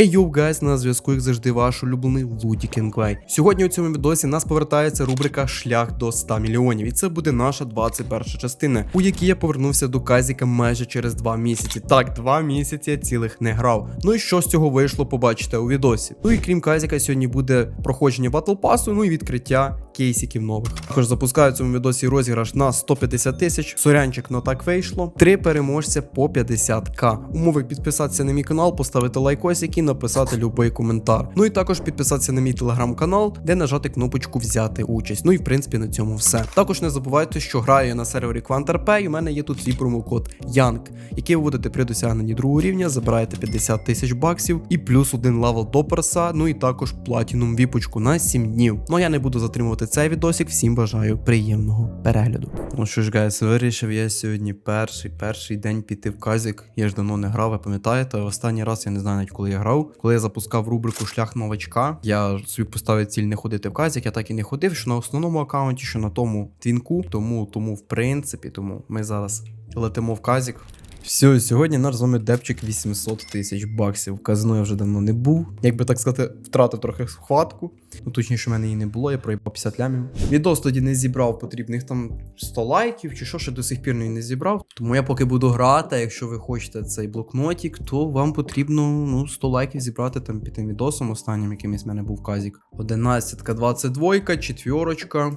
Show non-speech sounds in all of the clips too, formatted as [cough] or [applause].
Ей hey, гайз, на зв'язку, як завжди, ваш улюблений Луді Кінгвей. Сьогодні у цьому відосі нас повертається рубрика Шлях до 100 мільйонів. І це буде наша 21 частина, у якій я повернувся до Казіка майже через 2 місяці. Так, 2 місяці я цілих не грав. Ну і що з цього вийшло, побачите у відосі. Ну і крім Казіка, сьогодні буде проходження батл пасу, ну і відкриття кейсиків нових. Також запускаю в цьому відосі розіграш на 150 тисяч. Сорянчик, но так вийшло. Три переможця по 50к. Умови підписатися на мій канал, поставити лайкосик і написати любий коментар. Ну і також підписатися на мій телеграм-канал, де нажати кнопочку взяти участь. Ну і в принципі на цьому все. Також не забувайте, що граю я на сервері QuantRP, і у мене є тут свій промокод YANG, який ви будете при досягненні другого рівня, забираєте 50 тисяч баксів і плюс один левел до перса, ну і також платінум віпочку на 7 днів. Ну я не буду затримувати цей відосик. Всім бажаю приємного перегляду. Ну що ж, гайс, вирішив я сьогодні перший перший день піти в казік. Я ж давно не грав, ви пам'ятаєте? Останній раз я не знаю навіть коли я грав. Коли я запускав рубрику Шлях новачка, я собі поставив ціль не ходити в казік. Я так і не ходив, що на основному аккаунті, що на тому твінку. Тому, тому, в принципі, тому ми зараз летимо в казік. Все, сьогодні наш з вами депчик 800 тисяч баксів. Казино я вже давно не був. Як би так сказати, втратив трохи схватку. Ну точніше, в мене її не було, я проїбав 50 лямів. Відос тоді не зібрав потрібних там 100 лайків чи що, ще до сих пір не зібрав. Тому я поки буду грати, якщо ви хочете цей блокнотик, то вам потрібно ну, 100 лайків зібрати там під тим відосом останнім, якимось в мене був казік. 11, 22, четвірочка.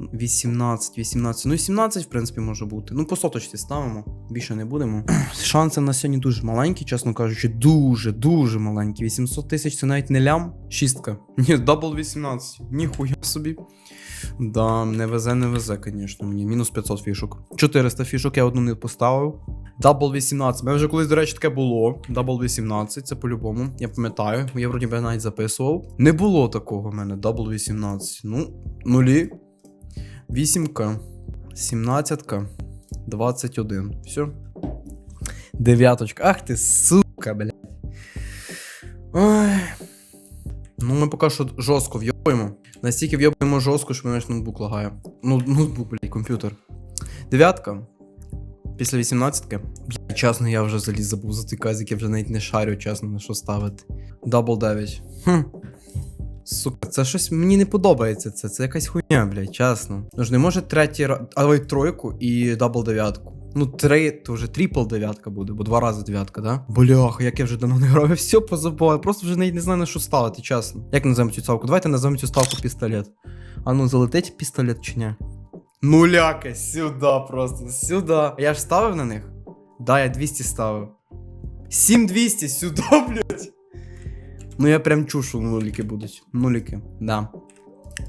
18, 18, ну і 17, в принципі, може бути. Ну, по соточці ставимо, більше не будемо. [clears throat] Шанси на сьогодні дуже маленькі, чесно кажучи, дуже, дуже маленькі. 800 тисяч це навіть не лям. Шістка. Ні, дабл 18. Ніхуя собі. Да, не везе, не везе, звісно, мені. Мінус 500 фішок. 400 фішок я одну не поставив. Дабл 18. У мене вже колись, до речі, таке було. Дабл 18, це по-любому. Я пам'ятаю. Я вроді би навіть записував. Не було такого в мене. Дабл 18. Ну, нулі. Вісімка. Сімнадцятка. 21. Все. Дев'яточка. Ах ти, сука, блядь. Ой. Ну, ми поки що жорстко вйобуємо. Настільки вйобуємо жорстко, що мене ноутбук лагає. Ну, ноутбук, блядь, комп'ютер. Дев'ятка. Після 18-ки. Блядь, чесно, я вже заліз забув за той казик, я вже навіть не шарю, чесно, на що ставити. Дабл 9. Хм. Сука, це щось мені не подобається. Це це якась хуйня, блядь, чесно. Ну ж не може третій раз. Але й тройку і дабл дев'ятку. Ну, три, то вже трипл дев'ятка буде, бо два рази дев'ятка, да? Бляха, як я вже давно не грав, я все позабував. Просто вже навіть не знаю на що ставити, чесно. Як називаємо цю ставку? Давайте називаємо цю ставку пістолет. А ну, залетить пістолет чи ні? Нуляка, сюди просто, сюди. Я ж ставив на них? Да, я 200 ставив. 7200 сюди, блядь. Ну я прям чушу нуліки будуть. Нуліки, да.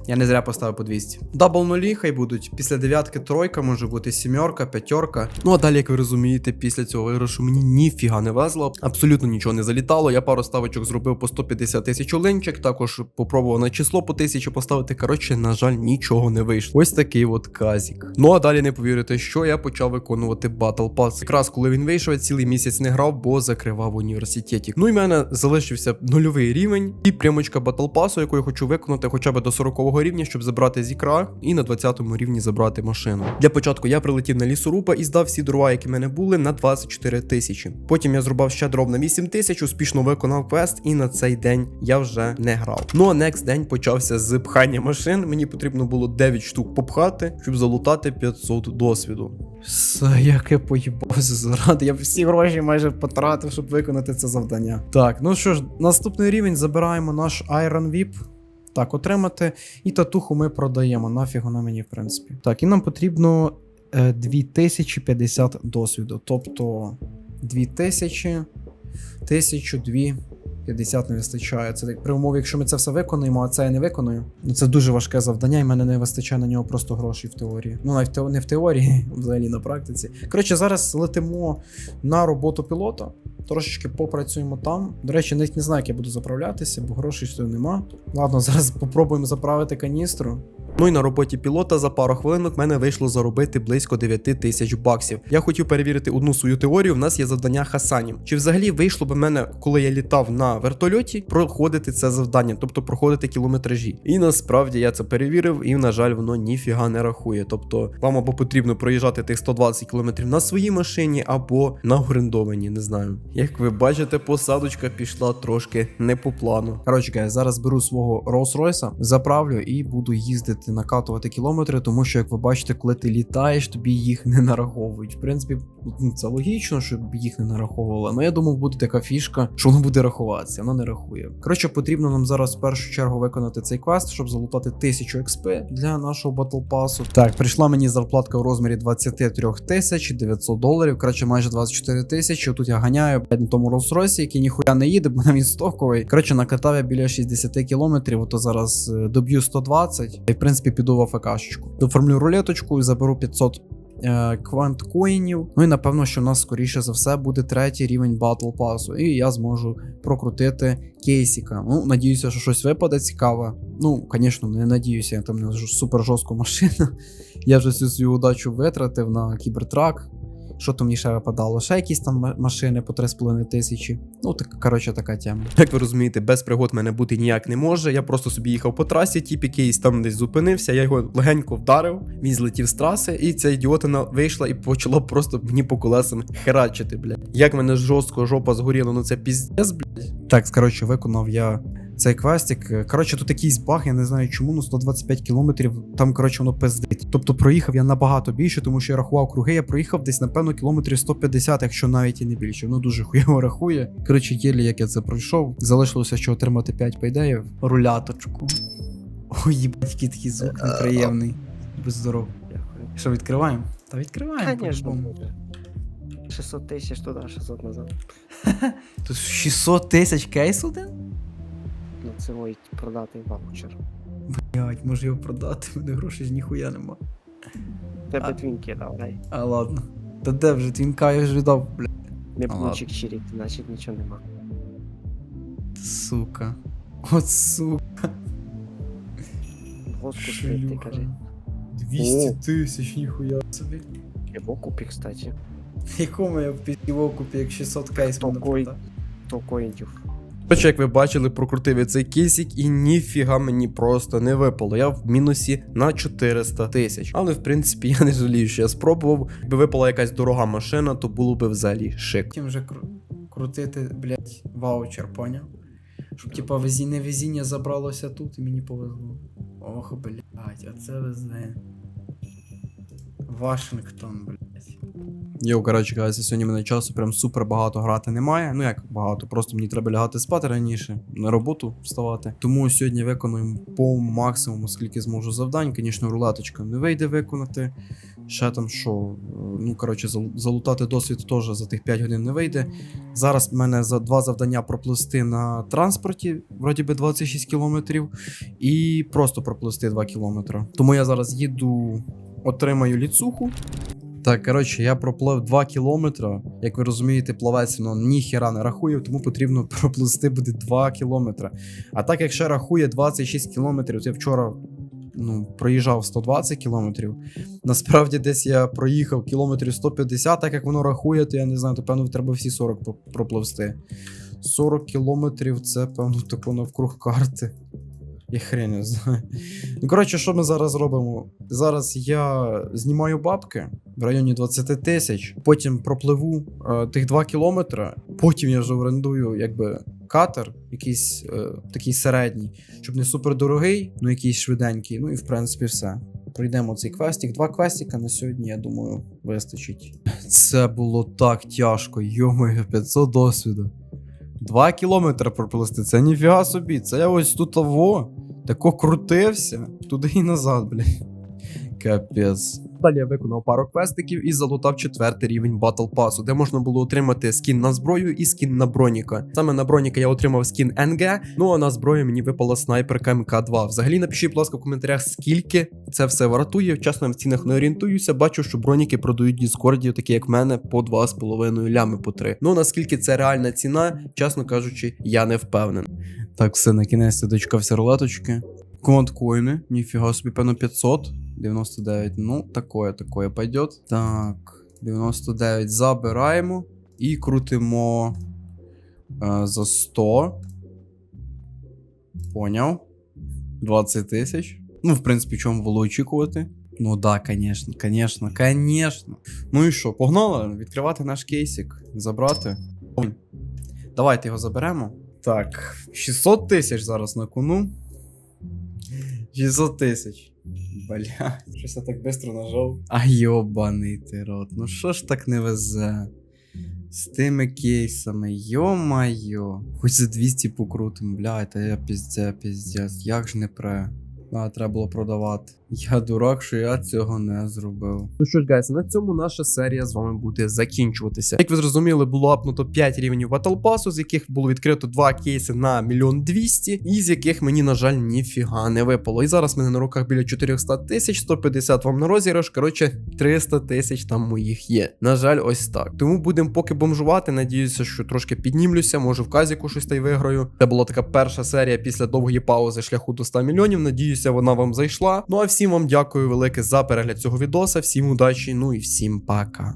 Я не зря поставив по 200. Дабл нулі хай будуть. Після дев'ятки тройка може бути сімерка, п'ятерка. Ну а далі, як ви розумієте, після цього виграшу мені ніфіга не везло. Абсолютно нічого не залітало. Я пару ставочок зробив по 150 тисяч олинчик. Також попробував на число по тисячі поставити. Коротше, на жаль, нічого не вийшло. Ось такий от казік. Ну а далі не повірите, що я почав виконувати Battle Pass. Якраз коли він вийшов, я цілий місяць не грав, бо закривав університеті. Ну і в мене залишився нульовий рівень і прямочка Battle Pass, яку я хочу виконати хоча б до 40 рівня, щоб забрати з ікра, і на 20 рівні забрати машину. Для початку я прилетів на лісоруба і здав всі дрова, які в мене були, на 24 тисячі. Потім я зрубав ще дров на 8 тисяч, успішно виконав квест, і на цей день я вже не грав. Ну а next день почався з пхання машин. Мені потрібно було 9 штук попхати, щоб залутати 500 досвіду. Все, як я поїбався заради. Я всі гроші майже потратив, щоб виконати це завдання. Так, ну що ж, наступний рівень забираємо наш Iron Whip. Так, отримати. І татуху ми продаємо. Нафіг вона мені, в принципі. Так, і нам потрібно е, 2050 досвіду. Тобто 2000, 1002, 50 не вистачає. Це так при умові, якщо ми це все виконуємо, а це я не виконую. Ну це дуже важке завдання, і мене не вистачає на нього просто грошей в теорії. Ну, навіть не в теорії, [laughs] взагалі на практиці. Коротше, зараз летимо на роботу пілота. Трошечки попрацюємо там. До речі, навіть не знаю, як я буду заправлятися, бо грошей сюди нема. Ладно, зараз попробуємо заправити каністру. Ну і на роботі пілота за пару хвилинок мене вийшло заробити близько 9 тисяч баксів. Я хотів перевірити одну свою теорію. В нас є завдання Хасанів. Чи взагалі вийшло б мене, коли я літав на вертольоті, проходити це завдання, тобто проходити кілометражі. І насправді я це перевірив, і на жаль, воно ніфіга не рахує. Тобто вам або потрібно проїжджати тих 120 км на своїй машині, або на орендованій, не знаю. Як ви бачите, посадочка пішла трошки не по плану. Коротше, я зараз беру свого Rolls-Royce, заправлю і буду їздити накатувати кілометри, тому що, як ви бачите, коли ти літаєш, тобі їх не нараховують. В принципі, ну, це логічно, щоб їх не нараховували. Але я думав, буде така фішка, що воно буде рахуватися, воно не рахує. Коротше, потрібно нам зараз в першу чергу виконати цей квест, щоб залутати 1000 XP для нашого батл пасу. Так, прийшла мені зарплатка в розмірі 23 тисяч 900 доларів. Коротше, майже 24 тисячі. Тут я ганяю на тому Rolls-Royce, який ніхуя не їде, бо він стоковий. Коротше, накатав я біля 60 кілометрів, ото зараз е, доб'ю 120 і в принципі піду в АФКшечку. Доформлю рулеточку і заберу 500 е, квант коїнів. Ну і напевно, що у нас скоріше за все буде третій рівень батл пасу, і я зможу прокрутити кейсіка. Ну, надіюся, що щось випаде цікаве. Ну, звісно, не надіюся, я там не супер жорстка машина. [laughs] Я вже всю свою удачу витратив на кібертрак. Що там мені ще випадало? Ще якісь там машини по 3,5 тисячі. Ну, так, коротше, така тема. Як ви розумієте, без пригод мене бути ніяк не може. Я просто собі їхав по трасі, тіп якийсь там десь зупинився, я його легенько вдарив, він злетів з траси, і ця ідіотина вийшла і почала просто мені по колесам херачити, блядь. Як мене жорстко жопа згоріла, ну це піздець, блядь. Так, коротше, виконав я цей квестик. Коротше, тут якийсь баг, я не знаю чому, ну 125 кілометрів, там, коротше, воно пиздить. Тобто проїхав я набагато більше, тому що я рахував круги, я проїхав десь, напевно, кілометрів 150, якщо навіть і не більше. Воно дуже хуйово рахує. Коротше, єлі, як я це пройшов. Залишилося ще отримати 5 пейдеїв. Руляточку. Ой, їбать, який такий звук неприємний. Будь здоров. Дякую. Що, відкриваємо? Та відкриваємо. Конечно, по-любому. 600 тисяч туди, 600 назад. Тут 600 тисяч кейс один? Це мій продатий ваучер. Блять, може його продати, в мене грошей ж ніхуя нема. Тебе А. твінки дав, дай. А ладно. Та де вже твінка я ж віддав, бля. Не А, ладно. чирік, значить нічого нема. Сука. От сука. Госку світи, кажи. 200 тисяч, ніхуя собі. Його купі, кстати. Якому я в піздіво купі, як 600 кейс мене Такой. продав? То. Коротше, як ви бачили, прокрутив я цей кейсик і ніфіга мені просто не випало. Я в мінусі на 400 тисяч. Але в принципі [laughs] я не жалію, що я спробував. Якби випала якась дорога машина, то було би взагалі шик. Тим вже кру... крутити, блять, ваучер, поняв? Щоб типа везіння везіння забралося тут і мені повезло. Ох, блять, це везе. Вашингтон, блять. Йо, коротше, кажеться, сьогодні мене часу прям супер багато грати немає. Ну як багато, просто мені треба лягати спати раніше, на роботу вставати. Тому сьогодні виконуємо по максимуму, скільки зможу завдань. Звісно, рулеточка не вийде виконати. Ще там що, е, ну коротше, залутати досвід теж за тих 5 годин не вийде. Зараз в мене за два завдання проплисти на транспорті, вроді би 26 кілометрів, і просто проплисти 2 кілометри. Тому я зараз їду, отримаю ліцуху. Так, коротше, я проплив 2 кілометри. Як ви розумієте, плавець воно ніхіра не рахує, тому потрібно [laughs] проплисти буде 2 кілометри. А так як ще рахує 26 кілометрів, я вчора ну, проїжджав 120 кілометрів. Насправді, десь я проїхав кілометрів 150, так як воно рахує, то я не знаю, то певно треба всі 40 пропливсти. 40 кілометрів це, певно, тако навкруг карти. Я хрен не знаю. Ну, коротше, що ми зараз робимо? Зараз я знімаю бабки в районі 20 тисяч, потім пропливу е, тих 2 кілометри, потім я вже орендую якби катер, якийсь е, такий середній, щоб не супер дорогий, ну якийсь швиденький. Ну і в принципі все. Пройдемо цей квестик. Два квестика на сьогодні, я думаю, вистачить. Це було так тяжко, йомаю, 500 досвіду. Два кілометри проплисти, це ніфіга собі. Це я ось тут во. Тако крутився, туди і назад, блядь. Капець. Далі я виконав пару квестиків і залутав четвертий рівень Battle Pass, де можна було отримати скін на зброю і скін на броніка. Саме на броніка я отримав скін НГ, ну а на зброю мені випала снайперка МК2. Взагалі напишіть, будь ласка, в коментарях, скільки це все вартує. Чесно, я в цінах не орієнтуюся. Бачу, що броніки продають Діскорді, такі як мене, по 2,5 лями по 3. Ну наскільки це реальна ціна, чесно кажучи, я не впевнений. Так, все, на кінець дочкався рулеточки. Команд коїни, ніфіга собі, певно 500. 99, ну, такое, такое пойдет. Так, 99 забираємо і крутимо е, за 100. Поняв. 20 тисяч. Ну, в принципі, чому було очікувати? Ну да, конечно, конечно, конечно. Ну і що, погнали відкривати наш кейсик, забрати. Давайте його заберемо. Так, 600 тисяч зараз на кону. 600 тисяч. Бля, щось я так швидко нажав. А йобаний ти рот, ну що ж так не везе? З тими кейсами, йо-майо. Хоч за 200 покрутим, бля, та я піздя, піздя. як ж не пре. А, треба було продавати. Я дурак, що я цього не зробив. Ну що ж, гайс, на цьому наша серія з вами буде закінчуватися. Як ви зрозуміли, було апнуто 5 рівнів Battle Pass, з яких було відкрито 2 кейси на 1 200 і з яких мені, на жаль, ніфіга не випало. І зараз мене на руках біля 400 тисяч, 150 вам на розіграш. Коротше, 300 тисяч там моїх є. На жаль, ось так. Тому будемо поки бомжувати. Надіюся, що трошки піднімлюся. Може в казіку щось та й виграю. Це була така перша серія після довгої паузи шляху до 100 мільйонів. Надіюся, вона вам зайшла. Ну а всім вам дякую велике за перегляд цього відоса. Всім удачі, ну і всім пока.